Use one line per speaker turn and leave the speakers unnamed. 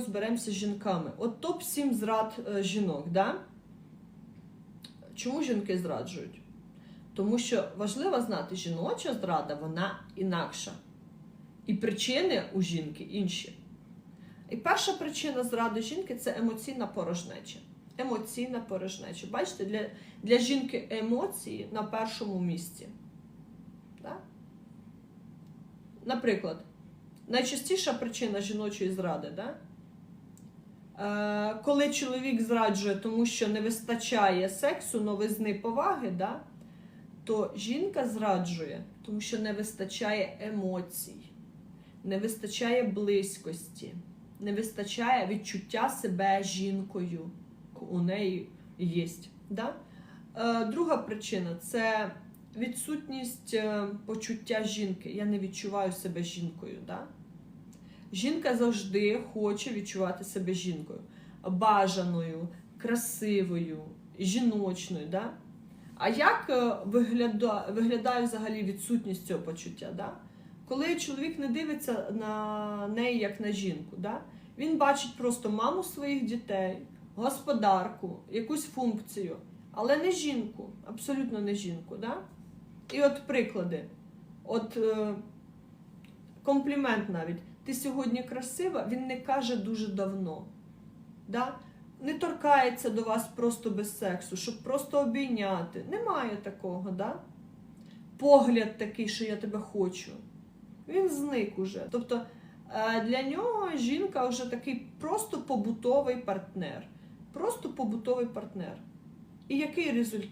розберемося з жінками. От топ-7 зрад е, жінок, да? Чому жінки зраджують? Тому що важливо знати, жіноча зрада, вона інакша. І причини у жінки інші. І перша причина зради жінки це емоційна порожнеча. Емоційна порожнеча. Бачите, для, для жінки емоції на першому місці. Да? Наприклад, найчастіша причина жіночої зради, да? Е, коли чоловік зраджує, тому що не вистачає сексу, новизни поваги, да? то жінка зраджує, тому що не вистачає емоцій, не вистачає близькості, не вистачає відчуття себе жінкою. У неї є. Да? Е, друга причина це відсутність е, почуття жінки. Я не відчуваю себе жінкою. Да? Жінка завжди хоче відчувати себе жінкою, бажаною, красивою, жіночною. Да? А як е, вигляда, виглядає взагалі відсутність цього почуття? Да? Коли чоловік не дивиться на неї як на жінку, да? він бачить просто маму своїх дітей, господарку, якусь функцію, але не жінку, абсолютно не жінку. Да? І от приклади. От е, комплімент навіть. Ти сьогодні красива, він не каже дуже давно. Да? Не торкається до вас просто без сексу, щоб просто обійняти. Немає такого, да? Погляд такий, що я тебе хочу. Він зник уже. Тобто е, для нього жінка вже такий просто побутовий партнер. Просто побутовий партнер. І який результат?